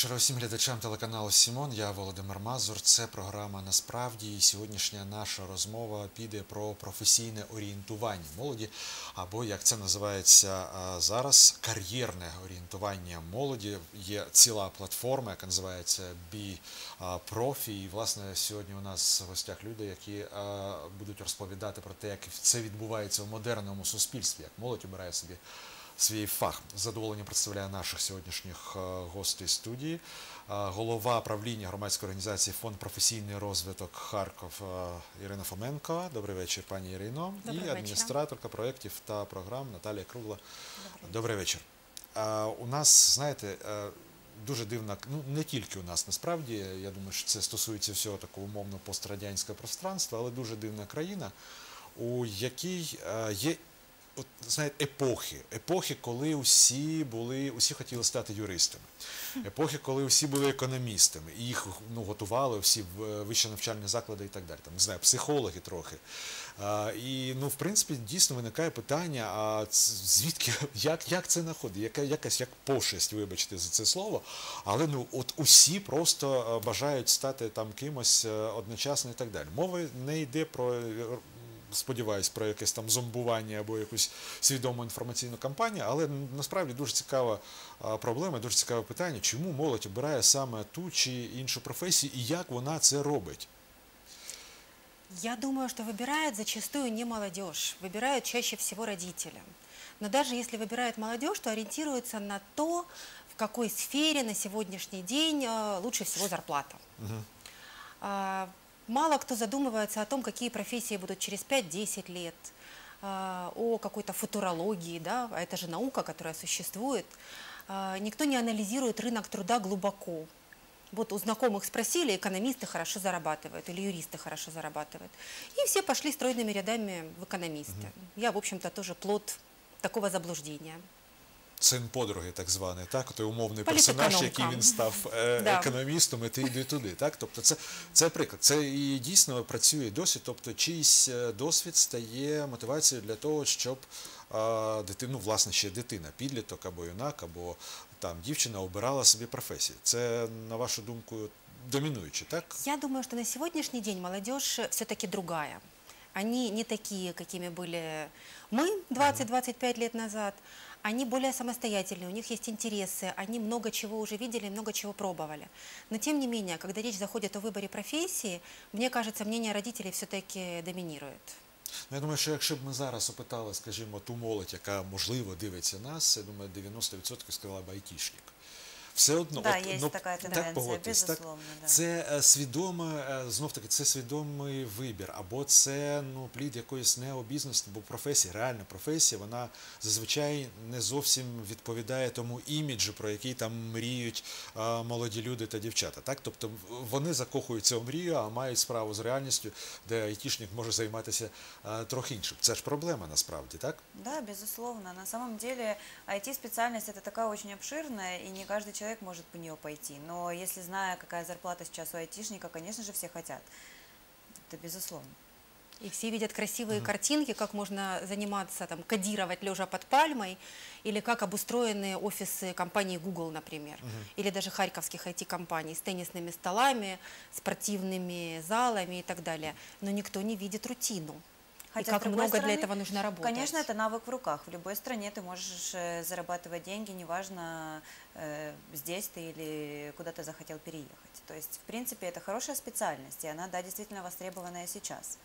Вечора усім глядачам телеканалу Сімон. Я Володимир Мазур. Це програма насправді і сьогоднішня наша розмова піде про професійне орієнтування молоді, або як це називається зараз, кар'єрне орієнтування молоді. Є ціла платформа, яка називається Профі. І власне сьогодні у нас в гостях люди, які будуть розповідати про те, як це відбувається в модерному суспільстві, як молодь обирає собі свій фах. З задоволенням представляю наших сьогоднішніх е, гостей студії. Е, Голова правління громадської організації Фонд професійний розвиток Харков е, Ірина Фоменко. Добрий вечір, пані Ірино. Доброго І адміністраторка проєктів та програм Наталія Кругла. Добрий вечір. Е, У нас, знаєте, дуже дивна, ну не тільки у нас насправді, я думаю, що це стосується всього такого умовно пострадянського пространства, але дуже дивна країна, у якій є знаєте, епохи. Епохи, коли усі були, усі хотіли стати юристами. Епохи, коли усі були економістами, і їх ну, готували всі е, вищі навчальні заклади і так далі. Там, не знаю, психологи трохи. А, і, ну, в принципі, дійсно виникає питання, а звідки, як, як це находить? Яка, якась як пошесть, вибачте за це слово. Але ну, от усі просто е, бажають стати там кимось е, одночасно і так далі. Мова не йде про сподіваюсь, про якесь там зомбування або якусь свідому інформаційну кампанію, але насправді дуже цікава а, проблема, дуже цікаве питання, чому молодь обирає саме ту чи іншу професію і як вона це робить. Я думаю, что выбирает зачастую не молодежь, выбирают чаще всего родители. Но даже если выбирает молодежь, то ориентируется на то, в какой сфере на сегодняшний день э, лучше всего зарплата. А, Мало кто задумывается о том, какие профессии будут через 5-10 лет, а, о какой-то футурологии, да, а это же наука, которая существует. А, Никто не анализирует рынок труда глубоко. Вот у знакомых спросили, экономисты хорошо зарабатывают или юристы хорошо зарабатывают. И все пошли стройными рядами в экономисты. Я, в общем-то, тоже плод такого заблуждения. Син подруги, так званий, так, той умовний персонаж, який він став е, економістом, і ти йди туди. Так? Тобто це, це приклад. Це і дійсно працює досі. Тобто чийсь е, досвід стає мотивацією для того, щоб дитину, власне, ще дитина, підліток або юнак, або там дівчина обирала собі професію. Це, на вашу думку, домінуюче, так? Я думаю, что на сегодняшний день молодежь все-таки другая. Они не такие, какими были мы 20-25 лет назад. Они более самостоятельные, у них есть интересы, они много чего уже видели, много чего пробовали. Но тем не менее, когда речь заходит о выборе профессии, мне кажется, мнение родителей все-таки доминирует. Ну, я думаю, що якщо б ми зараз опитали, скажімо, ту молодь, яка можливо дивиться нас, я думаю, 90% сказала б айтішник. Все одно, Да, от, є ну, така так тенденція, так? безусловно, да. Це е, свідоме, знов таки, це свідомий вибір, або це ну, плід якоїсь необізності, бо професія, реальна професія, вона зазвичай не зовсім відповідає тому іміджу, про який там мріють е, молоді люди та дівчата. Так? Тобто вони закохуються у мрію, а мають справу з реальністю, де айтішник може займатися е, трохи іншим. Це ж проблема насправді, так? Да, безусловно. На самом деле IT-специальность это такая очень обширная, и не каждый человек может по нее пойти. Но если зная, какая зарплата сейчас у айтишника, конечно же, все хотят. Это безусловно. И все видят красивые картинки, как можно заниматься, там, кодировать лежа под пальмой, или как обустроены офисы компании Google, например, или даже харьковских IT-компаний с теннисными столами, спортивными залами и так далее. Но никто не видит рутину. И с как много для стороны, этого нужно работать. Конечно, это навык в руках. В любой стране ты можешь э, зарабатывать деньги, неважно, э, здесь ты или куда ты захотел переехать. То есть, в принципе, это хорошая специальность, и она, да, действительно востребованная сейчас.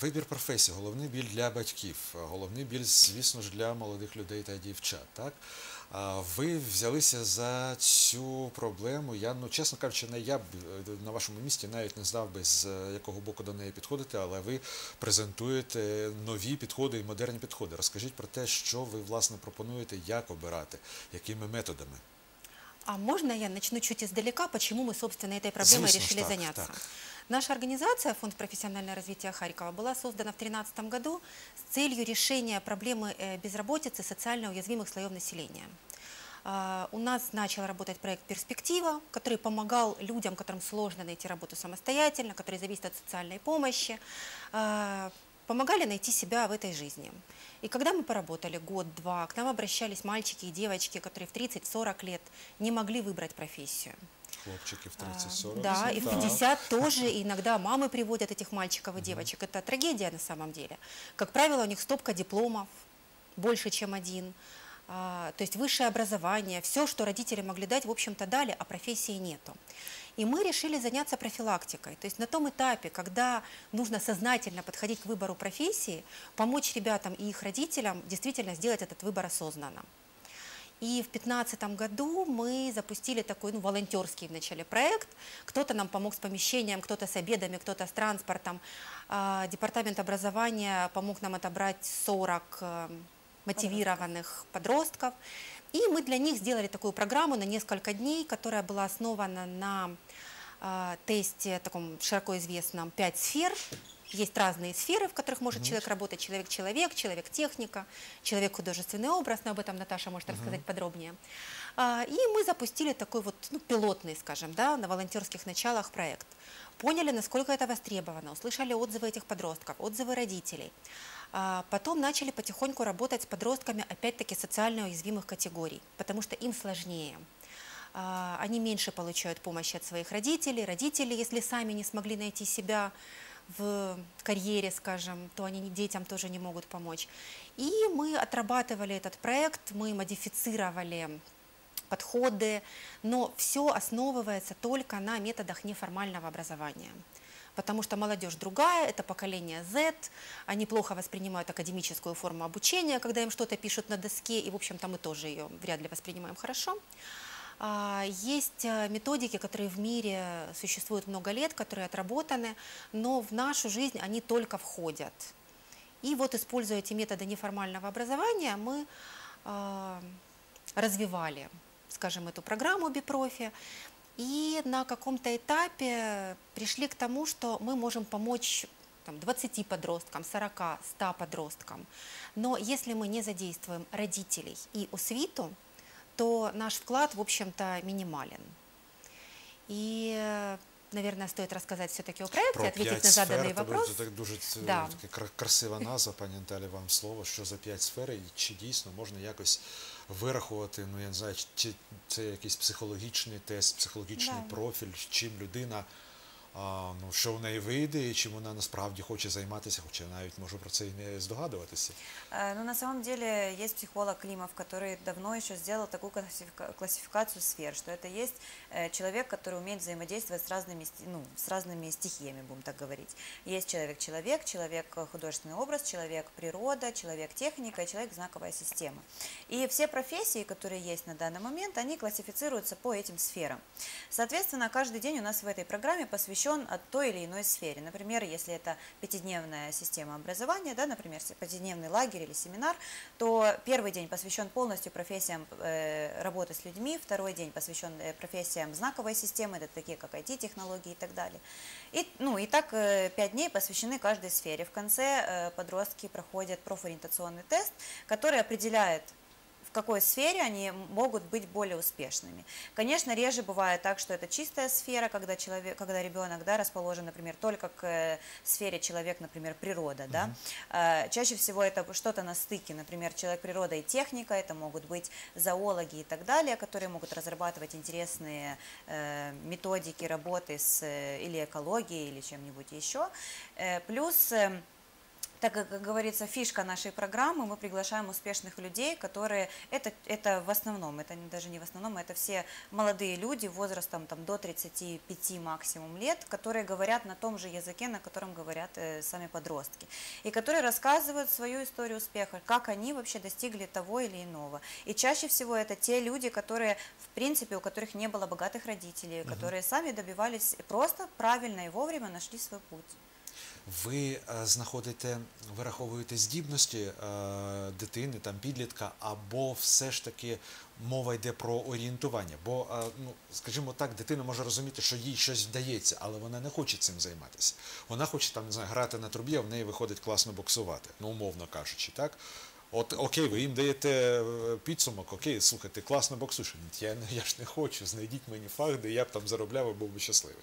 Вибір професії, головний біль для батьків, головний біль, звісно ж, для молодих людей та дівчат. Так? Ви взялися за цю проблему. Я, ну, чесно кажучи, не я б е, на вашому місці навіть не знав би, з е, якого боку до неї підходити, але ви презентуєте нові підходи і модерні підходи. Розкажіть про те, що ви власне пропонуєте, як обирати, якими методами. А можно я начну чуть издалека, почему мы, собственно, этой проблемой Звісно ж решили так, заняться? так. Наша организация, Фонд профессионального развития Харькова, была создана в 2013 году с целью решения проблемы э, безработицы социально уязвимых слоев населения. А, У нас начал работать проект «Перспектива», который помогал людям, которым сложно найти работу самостоятельно, которые зависят от социальной помощи, а, помогали найти себя в этой жизни. И когда мы поработали год-два, к нам обращались мальчики и девочки, которые в 30-40 лет не могли выбрать профессию. Хлопчики в А, 30-40. Да, и в Так. 50 тоже и иногда мамы приводят этих мальчиков и девочек. Это трагедия на самом деле. Как правило, у них стопка дипломов, больше, чем один. А, То есть высшее образование, все, что родители могли дать, в общем-то, дали, а профессии нету. И мы решили заняться профилактикой. То есть на том этапе, когда нужно сознательно подходить к выбору профессии, помочь ребятам и их родителям действительно сделать этот выбор осознанно. И в 2015 году мы запустили такой ну, волонтерский вначале проект. Кто-то нам помог с помещением, кто-то с обедами, кто-то с транспортом. А, Департамент образования помог нам отобрать 40 э, мотивированных подростков. И мы для них сделали такую программу на несколько дней, которая была основана на а, тесте таком широко известном «Пять сфер». Есть разные сферы, в которых может человек работать. Человек-человек, человек-техника, человек-художественный образ. Но об этом Наташа может рассказать подробнее. А, И мы запустили такой вот ну, пилотный, скажем, да, на волонтерских началах проект. Поняли, насколько это востребовано, услышали отзывы этих подростков, отзывы родителей. А, Потом начали потихоньку работать с подростками, опять-таки, социально уязвимых категорий, потому что им сложнее. А, Они меньше получают помощи от своих родителей. Родители, если сами не смогли найти себя в карьере, скажем, то они детям тоже не могут помочь. И мы отрабатывали этот проект, мы модифицировали подходы, но все основывается только на методах неформального образования. Потому что молодежь другая, это поколение Z, они плохо воспринимают академическую форму обучения, когда им что-то пишут на доске, и, в общем-то, мы тоже ее вряд ли воспринимаем хорошо. А, Есть э, методики, которые в мире существуют много лет, которые отработаны, но в нашу жизнь они только входят. И вот, используя эти методы неформального образования, мы а, развивали, скажем, эту программу Бипрофи. И на каком-то этапе пришли к тому, что мы можем помочь там, 20 подросткам, 40, 100 подросткам. Но если мы не задействуем родителей и освиту, то наш вклад, в общем-то, минимален. И, э, наверное, стоит рассказать все-таки о проекте, Про ответить п'ять на заданный сфер, вопрос. Це так дуже ц- Да. така кра- красива назва, пані Наталі, вам слово, що за п'ять сфер, і чи дійсно можна якось вирахувати, ну я не знаю, чи це якийсь психологічний тест, психологічний Да. профіль, чим людина, а, ну, що в неї вийде, і чим вона насправді хоче займатися, хоча я навіть можу про це і не здогадуватися. Э, Ну, на самом деле, есть психолог Климов, который давно еще сделал такую классифика- классификацию сфер, что это есть э, человек, который умеет взаимодействовать с разными, сти- ну, с разными стихиями, будем так говорить. Есть человек-человек, человек-художественный образ, человек-природа, человек-техника и человек-знаковая система. И все профессии, которые есть на данный момент, они классифицируются по этим сферам. Соответственно, каждый день у нас в этой программе посвящен от той или иной сфере. Например, если это пятидневная система образования, да, например, пятидневный лагерь или семинар, то первый день посвящен полностью профессиям э, работы с людьми, второй день посвящен э, профессиям знаковой системы, это такие как IT-технологии и так далее. И, ну, и так э, дней посвящены каждой сфере. В конце э, подростки проходят профориентационный тест, который определяет в какой сфере они могут быть более успешными. Конечно, реже бывает так, что это чистая сфера, когда, человек, когда ребенок да, расположен, например, только к э, сфере человек, например, природа. Да? Э, Чаще всего это что-то на стыке, например, человек, природа и техника, это могут быть зоологи и так далее, которые могут разрабатывать интересные э, методики работы с э, или экологией, или чем-нибудь еще. Плюс... так как, как говорится, фишка нашей программы, мы приглашаем успешных людей, которые, это, это в основном, это даже не в основном, это все молодые люди возрастом там, до 35 максимум лет, которые говорят на том же языке, на котором говорят э, сами подростки, и которые рассказывают свою историю успеха, как они вообще достигли того или иного. И чаще всего это те люди, которые, в принципе, у которых не было богатых родителей, которые сами добивались, просто правильно и вовремя нашли свой путь. Ви е, знаходите, вираховуєте здібності е, дитини, там підлітка, або все ж таки мова йде про орієнтування. Бо, е, ну, скажімо так, дитина може розуміти, що їй щось вдається, але вона не хоче цим займатися. Вона хоче там, не знаю, грати на трубі, а в неї виходить класно боксувати, ну, умовно кажучи, так? От окей, ви їм даєте підсумок, окей, слухайте, класно боксуєш. Я, я ж не хочу, знайдіть мені фах, де я б там заробляв і був би щасливий.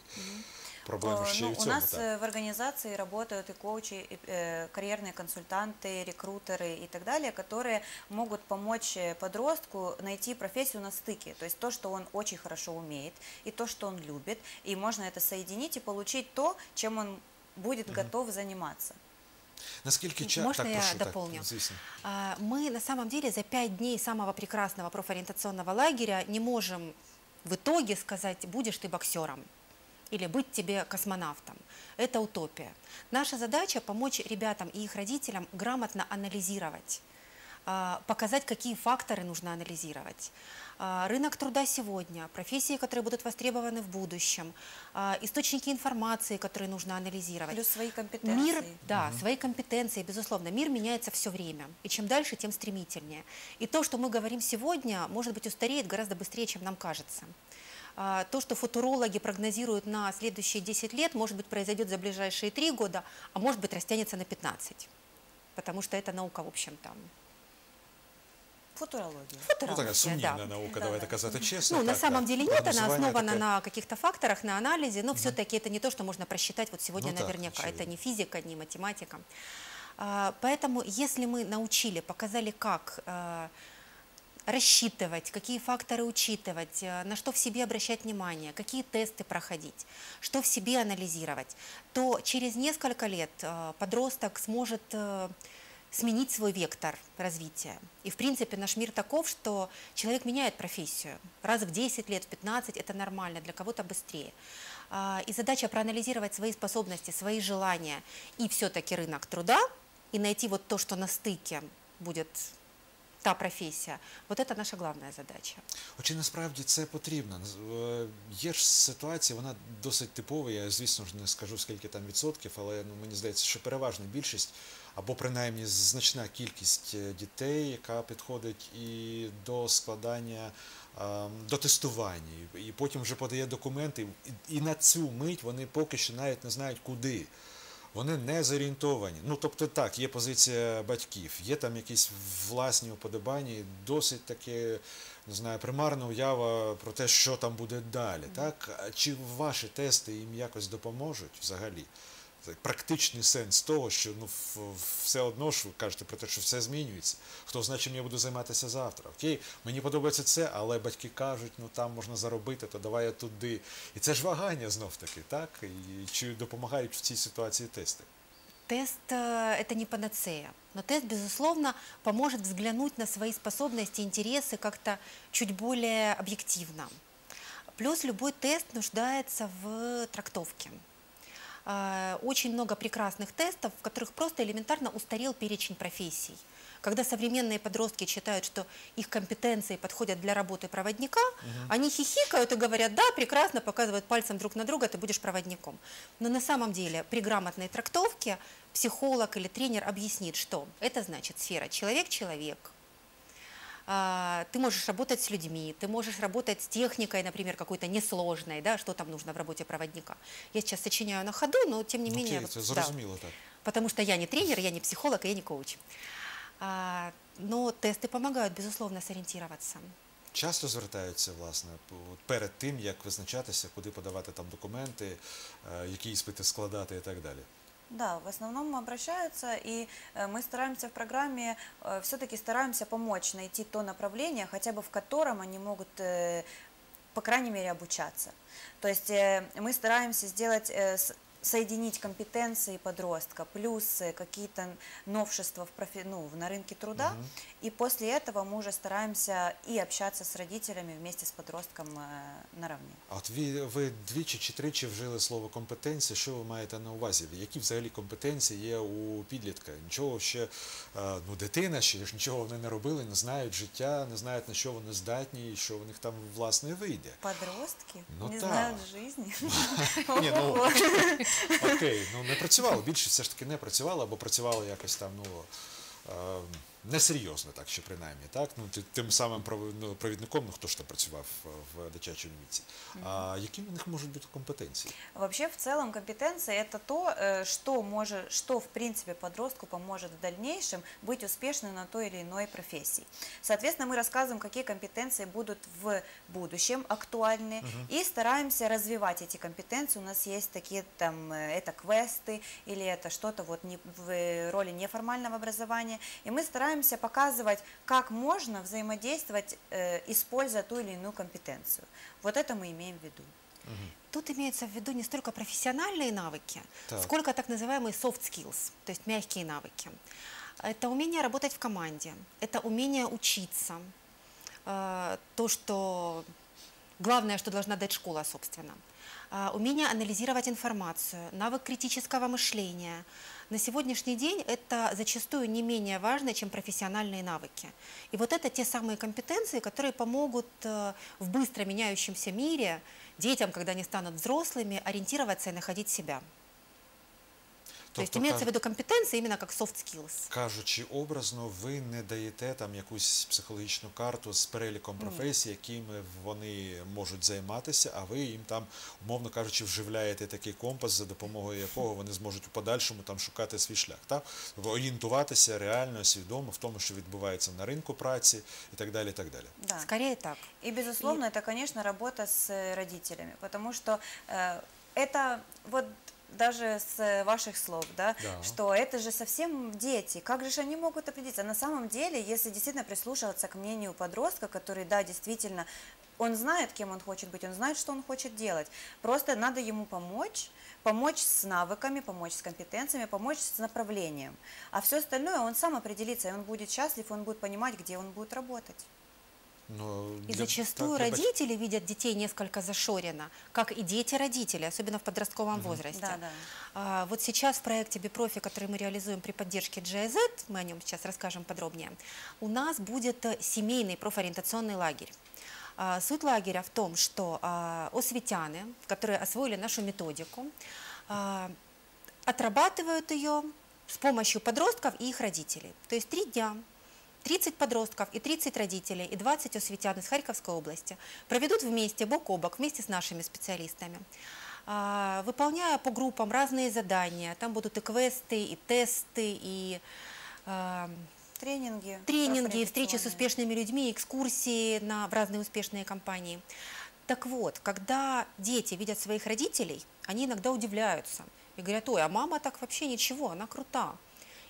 проблема О, ще ну, і в у цьому. нас так. э, в организации работают и коучи, и э, карьерные консультанты, рекрутеры и так далее, которые могут помочь э, подростку найти профессию на стыке. То есть то, что он очень хорошо умеет, и то, что он любит. И можно это соединить и получить то, чем он будет готов заниматься. Наскільки ча... Можно так, я прошу, дополню? Так, звісно. А, Мы на самом деле за пять дней самого прекрасного профориентационного лагеря не можем в итоге сказать, будешь ты боксером или быть тебе космонавтом. Это утопия. Наша задача помочь ребятам и их родителям грамотно анализировать, а, показать, какие факторы нужно анализировать. А, Рынок труда сегодня, профессии, которые будут востребованы в будущем, а, источники информации, которые нужно анализировать. Плюс свои компетенции. Мир, да, свои компетенции, безусловно. Мир меняется все время. И чем дальше, тем стремительнее. И то, что мы говорим сегодня, может быть, устареет гораздо быстрее, чем нам кажется. А, То, что футурологи прогнозируют на следующие 10 лет, может быть, произойдет за ближайшие 3 года, а может быть, растянется на 15. Потому что это наука, в общем, там. Футурология. Ну, така футурология, сумнівна да. наука, Да, давайте да. казати чесно. Ну, на так, самом так. деле нет, она основана таке. на каких-то факторах, на анализе, но все-таки это не то, что можно просчитать вот сегодня Ну так, наверняка. это очевидно. не физика, не математика. А, Поэтому, если мы научили, показали, как а, рассчитывать, какие факторы учитывать, а, на что в себе обращать внимание, какие тесты проходить, что в себе анализировать, то через несколько лет а, подросток сможет э, сменить свой вектор развития. И, в принципе, наш мир таков, что человек меняет профессию. Раз в 10 лет, в 15 это нормально, для кого-то быстрее. А, И задача проанализировать свои способности, свои желания и все-таки рынок труда, и найти вот то, что на стыке будет та профессия. Вот это наша главная задача. Чи насправді це потрібно? Е, Є ж ситуація, вона досить типова. Я, звісно ж, не скажу скільки там відсотків, але ну, мені здається, що переважна більшість, або принаймні значна кількість е, дітей, яка підходить і до складання, е, до тестування, і- потім вже подає документи, і на цю мить вони поки що навіть не знають куди. Вони не зорієнтовані. Ну, тобто так, є позиція батьків, є там якісь власні уподобання, досить таке, не знаю, примарна уява про те, що там буде далі. Так? Чи ваші тести їм якось допоможуть взагалі? Це практичний сенс того, що ну, в- в- все одно ж ви кажете про те, що все змінюється. Хто знає, чим я буду займатися завтра. Окей, мені подобається це, але батьки кажуть, ну там можна заробити, то давай я туди. І це ж вагання знов таки, так? І чи допомагають в цій ситуації тести? Тест э, – это не панацея, но тест, безусловно, поможет взглянуть на свои способности, интересы как-то чуть более объективно. Плюс любой тест нуждается в трактовке. Э, Очень много прекрасных тестов, в которых просто элементарно устарел перечень профессий. Когда современные подростки считают, что их компетенции подходят для работы проводника, они хихикают и говорят, да, прекрасно, показывают пальцем друг на друга, ты будешь проводником. Но на самом деле при грамотной трактовке психолог или тренер объяснит, что это значит сфера человек-человек, ты можешь работать с людьми, ты можешь работать с техникой, например, какой-то несложной, да, что там нужно в работе проводника. Я сейчас сочиняю на ходу, но тем не менее... Окей, вот, це да. зрозуміло так. Потому что я не тренер, я не психолог, и я не коуч. А, но тесты помогают, безусловно, сориентироваться. Часто звертаються, власне, п- от перед тим, як визначатися, куди подавати там документи, е, які іспити складати і так далі. Да, в основном обращаются, и э, мы стараемся в программе, все-таки стараемся помочь найти то направление, хотя бы в котором они могут, э, по крайней мере, обучаться. То есть э, мы стараемся сделать, э, соединить компетенции подростка, плюс э, какие-то новшества в профи, ну, в- на рынке труда, и после этого мы уже стараемся и общаться с родителями вместе с подростком э, наравне. А от ви, ви двічі чи тричі вжили слово компетенція. Що ви маєте на увазі? Які взагалі компетенції є у підлітка? Нічого ще е, ну, дитина ще ж нічого вони не робили, не знають життя, не знають на що вони здатні, і що в них там власне вийде. Подростки Ну не да. знают жизни. Ні, ну окей, ну не працювали. Більше все ж таки не працювали, або працювали якось там, ну е, несерйозне, так що принаймні, так ну ти- тим самим прави- ну, провідником, ну хто ж там працював е, в дитячому віці. А які в них можуть бути компетенції? Вообще, в целом, компетенция – это то, э, что, может, что, в принципе, подростку поможет в дальнейшем быть успешным на той или иной профессии. Соответственно, мы рассказываем, какие компетенции будут в будущем актуальны, и стараемся развивать эти компетенции. У нас есть такие, там, э, это квесты, или это что-то вот не, в э, роли неформального образования. И мы стараемся показывать, как можно взаимодействовать, э, используя ту или иную компетенцию. Вот это мы имеем в виду. Тут имеется в виду не столько профессиональные навыки, Так. сколько так называемые soft skills, то есть мягкие навыки. Это умение работать в команде, это умение учиться, э, то, что главное, что должна дать школа, собственно. А, Умение анализировать информацию, навык критического мышления. На сегодняшний день это зачастую не менее важно, чем профессиональные навыки. И вот это те самые компетенции, которые помогут э, в быстро меняющемся мире детям, когда они станут взрослыми, ориентироваться и находить себя. То есть Тобто, имеется в ка- виду компетенции именно как soft skills. кажучи образно, ви не даєте там якусь психологічну карту з переліком професій, якими вони можуть займатися, а ви їм там, умовно кажучи, вживляєте такий компас, за допомогою якого вони зможуть у подальшому там шукати свій шлях. Так? Тобто Орієнтуватися реально, свідомо в тому, що відбувається на ринку праці і так далі. І так далі. Да. Скорее так. И, безусловно, это, конечно, работа с э, родителями, потому что э, это вот даже с э, ваших слов, да, Да. что это же совсем дети, как же они могут определиться? На самом деле, если действительно прислушиваться к мнению подростка, который, да, действительно, он знает, кем он хочет быть, он знает, что он хочет делать, просто надо ему помочь, помочь с навыками, помочь с компетенциями, помочь с направлением. А все остальное он сам определится, и он будет счастлив, он будет понимать, где он будет работать. Ну, И для- зачастую так, родители видят детей несколько зашоренно, как и дети родители, особенно в подростковом возрасте. Да, да. А, Вот сейчас в проекте Бипрофи, который мы реализуем при поддержке GIZ, мы о нем сейчас расскажем подробнее, у нас будет э, семейный профориентационный лагерь. А, Суть лагеря в том, что а, осветяны, которые освоили нашу методику, а, отрабатывают ее с помощью подростков и их родителей. То есть три дня 30 подростков и 30 родителей и 20 осветян из Харьковской области проведут вместе, бок о бок, вместе с нашими специалистами, а, выполняя по группам разные задания. Там будут и квесты, и тесты, и а, Тренинги. тренинги, встречи с успешными людьми, экскурсии на, в разные успешные компании. Так вот, когда дети видят своих родителей, они иногда удивляются и говорят, ой, а мама так вообще ничего, она крута.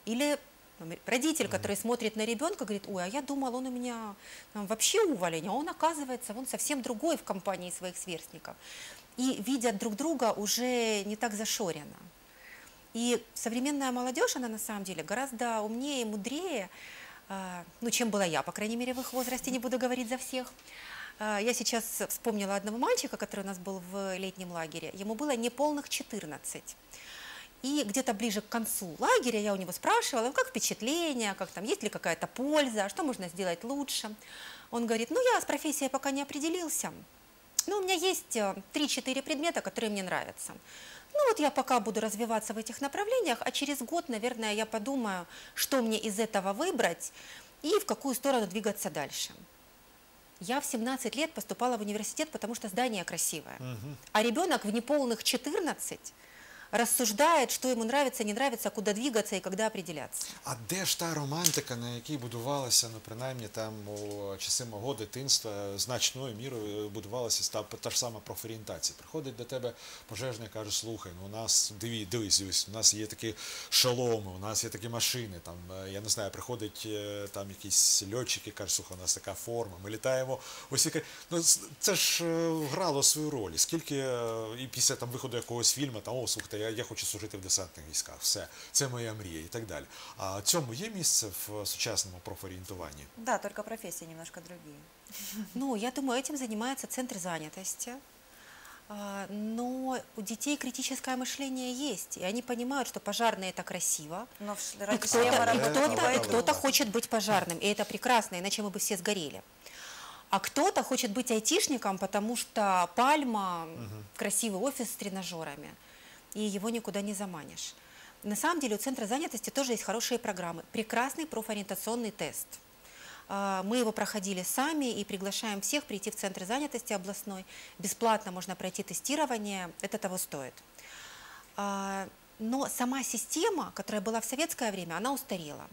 Или родитель, который смотрит на ребенка, говорит, ой, а я думал, он у меня там, вообще уволень, а он, оказывается, он совсем другой в компании своих сверстников. И видят друг друга уже не так зашоренно. И современная молодежь, она на самом деле гораздо умнее и мудрее, а, ну, чем была я, по крайней мере, в их возрасте, не буду говорить за всех. А, Я сейчас вспомнила одного мальчика, который у нас был в летнем лагере. Ему было неполных 14. И где-то ближе к концу лагеря я у него спрашивала, как впечатление, как там, есть ли какая-то польза, что можно сделать лучше. Он говорит, ну, я с профессией пока не определился, но у меня есть э, 3-4 предмета, которые мне нравятся. Ну вот я пока буду развиваться в этих направлениях, а через год, наверное, я подумаю, что мне из этого выбрать и в какую сторону двигаться дальше. Я в 17 лет поступала в университет, потому что здание красивое. А ребенок в неполных 14 рассуждает, что ему нравится, не нравится, куда двигаться и когда определяться. А де ж та романтика, на якій будувалася, ну принаймні там у часи мого дитинства значною мірою будувалася та, та ж сама профорієнтація. Приходить до тебе пожежник, каже, слухай, ну у нас диві, дивись, дивись, у нас є такі шоломи, у нас є такі машини. Там е, я не знаю, приходить е, там якісь льотчики, каже, слухай, у нас така форма. Ми літаємо. Яке. Ну це ж е, грало свою роль. Скільки е, і після там виходу якогось фільму, там о, слухайте, я, я хочу служити в десантних військах. Все, це моя мрія і так далі. А цьому є місце в сучасному профорієнтуванні? Да, только профессии немножко другие. Ну, я думаю, этим занимается центр занятости. А, Но у детей критическое мышление есть, и они понимают, что пожарные это красиво, Но в ш- и ради кто-то, шлема и работать кто-то, не и пойдут. кто-то хочет быть пожарным, и это прекрасно, иначе мы бы все сгорели. А кто-то хочет быть айтишником, потому что пальма, красивый офис с тренажерами, и его никуда не заманишь. На самом деле у Центра занятости тоже есть хорошие программы. Прекрасный профориентационный тест. А, Мы его проходили сами и приглашаем всех прийти в Центр занятости областной. Бесплатно можно пройти тестирование, это того стоит. А, Но сама система, которая была в советское время, она устарела.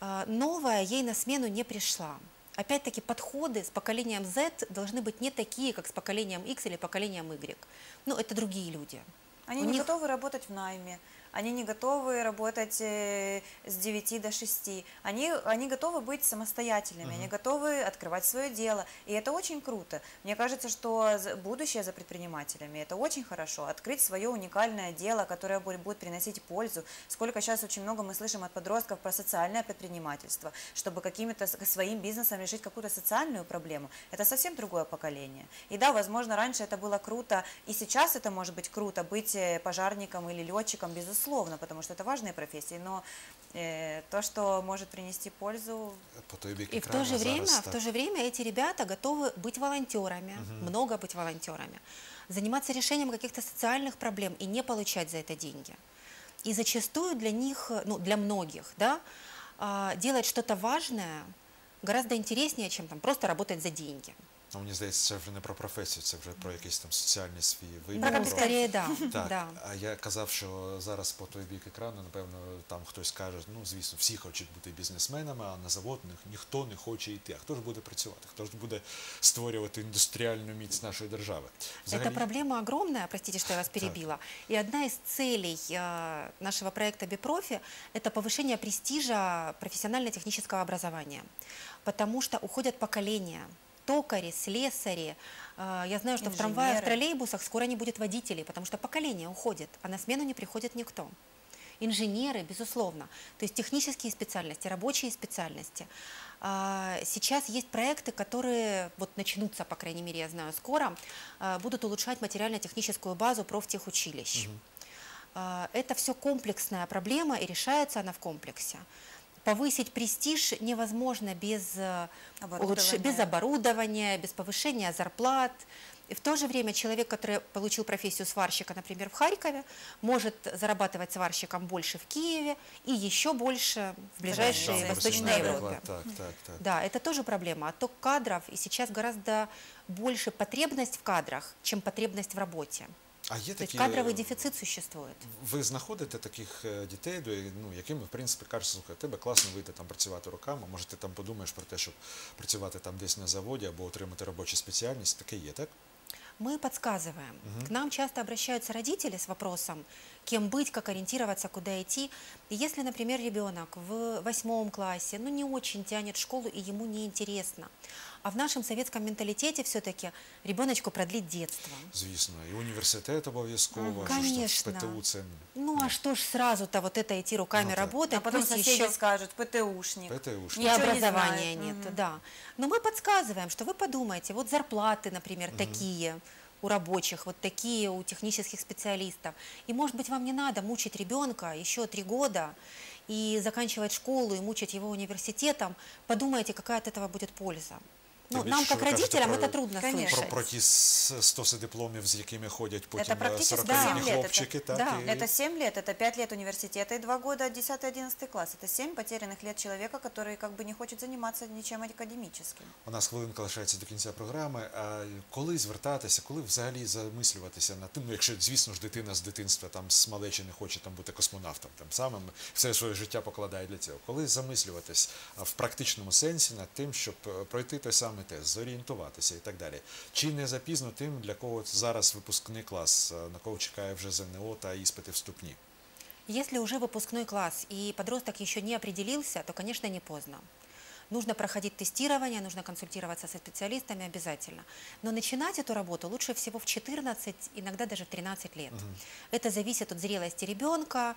А, Новая ей на смену не пришла. Опять-таки подходы с поколением Z должны быть не такие, как с поколением X или поколением Y. Ну, это другие люди. Они У не них- готовы работать в найме, они не готовы работать э, с 9 до 6, они, они готовы быть самостоятельными, они готовы открывать свое дело, и это очень круто. Мне кажется, что будущее за предпринимателями, это очень хорошо, открыть свое уникальное дело, которое будет, приносить пользу. Сколько сейчас очень много мы слышим от подростков про социальное предпринимательство, чтобы какими-то с- своим бизнесом решить какую-то социальную проблему. Это совсем другое поколение. И да, возможно, раньше это было круто, и сейчас это может быть круто, быть э, пожарником или летчиком, безусловно, потому что это важные профессии, но э, то, что может принести пользу, По той бік И в то же время, в то же время эти ребята готовы быть волонтерами, много быть волонтерами, заниматься решением каких-то социальных проблем и не получать за это деньги. И зачастую для них, ну для многих, да, а, делать что-то важное гораздо интереснее, чем там просто работать за деньги. Ну, мені здається, це вже не про професію, це вже про якийсь там соціальний свій вибір. Ну, компетенции. скорее, да. Так, да. а я казав, що зараз по той бік екрану, напевно, там хтось каже, ну звісно, всі хочуть бути бізнесменами, а на завод ні- ніхто не хоче йти. А хто ж буде працювати? Хто ж буде створювати індустріальну міць нашої держави? Эта проблема огромная, простите, что я вас перебила. И одна из целей э, нашего проекта Бипрофи – это повышение престижа профессионально-технического образования. Потому что уходят поколения. Токари, слесари. Э, Я знаю, что в трамваях, в Инженеры. троллейбусах скоро не будет водителей, потому что поколение уходит, а на смену не приходит никто. Инженеры, безусловно, то есть технические специальности, рабочие специальности. А, Сейчас есть проекты, которые вот начнутся, по крайней мере, я знаю, скоро, а, будут улучшать материально-техническую базу профтехучилищ. А, Это все комплексная проблема, и решается она в комплексе. Повысить престиж невозможно без, э, улучш- без Оборудования. оборудования, без повышения зарплат. И в то же время человек, который получил профессию сварщика, например, в Харькове, может зарабатывать сварщиком больше в Киеве и еще больше в ближайшей Да, Восточной Европе. Европе. Так, так, так. Да, это тоже проблема. Отток кадров, и сейчас гораздо больше потребность в кадрах, чем потребность в работе. А є То есть такі кадровый дефицит существует. Ви знаходите таких е, дітей, до ну яким ви, в принципі кажете, слухай, тебе класно вийти там працювати руками. Може, ти там подумаєш про те, щоб працювати там десь на заводі або отримати робочу спеціальність. Таке є, так? Мы подсказываем. К нам часто обращаются родители с вопросом, кем быть, как ориентироваться, куда идти. И если, например, ребенок в восьмом классе, ну, не очень тянет в школу и ему не интересно, а в нашем советском менталитете все-таки ребеночку продлить детство. Звісно, і університет обов'язково. Мгм. що ж там Конечно. В ПТУ це Ну, а что ж сразу-то вот это идти руками Ну, так. работать, а потом пусть соседи еще скажут, ПТУшник. ПТУшник. и Ничего не образования знает. нет, Мгм. да. Но мы подсказываем, что вы подумайте, вот зарплаты, например, такие у рабочих, вот такие у технических специалистов. И, может быть, вам не надо мучить ребенка еще три года и заканчивать школу, и мучить его университетом. Подумайте, какая от этого будет польза. Ну, Тем нам, более, что как вы кажете родителям, про- это трудно Конечно. Про, слышать. про ті с- стоси дипломів, з якими ходять потім практично 40-літні сім лет, хлопчики, это- так? да. і... Это 7 лет, это 5 лет университета и 2 года 10-11 класс. Это 7 потерянных лет человека, который как бы не хочет заниматься ничем академическим. У нас хвилинка лишається до кінця програми. А коли звертатися, коли взагалі замислюватися над тим, ну якщо звісно ж дитина з дитинства там з малечі не хоче там бути космонавтом, там самим все своє життя покладає для цього. Коли замислюватись а, в практичному сенсі над тим, щоб е, пройти той самий тест, зорієнтуватися і так далі. Чи не запізно тим, для кого зараз випускний клас, е, на кого чекає вже ЗНО та іспити вступні? Если уже выпускной класс и подросток еще не определился, то, конечно, не поздно. Нужно проходить тестирование, нужно консультироваться со специалистами обязательно. Но начинать эту работу лучше всего в 14, иногда даже в 13 лет. Это зависит от зрелости ребенка, м,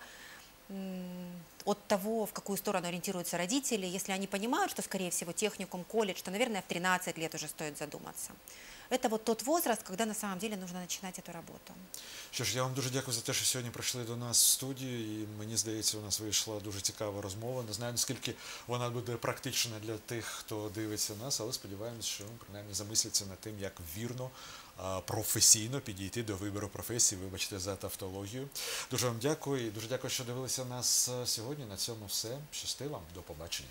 от того, в какую сторону ориентируются родители. Если они понимают, что, скорее всего, техникум, колледж, то, наверное, в 13 лет уже стоит задуматься. это вот тот возраст, когда на самом деле нужно начинать эту работу. Що ж, я вам дуже дякую за те, що сьогодні прийшли до нас в студію, і мені здається, у нас вийшла дуже цікава розмова. Не знаю, наскільки вона буде практична для тих, хто дивиться нас, але сподіваємось, що принаймні замисляться над тим, як вірно, а, професійно підійти до вибору професії. Вибачте за тавтологію. Дуже вам дякую і дуже дякую, що дивилися нас е, сьогодні. На цьому все. Щасти вам, до побачення.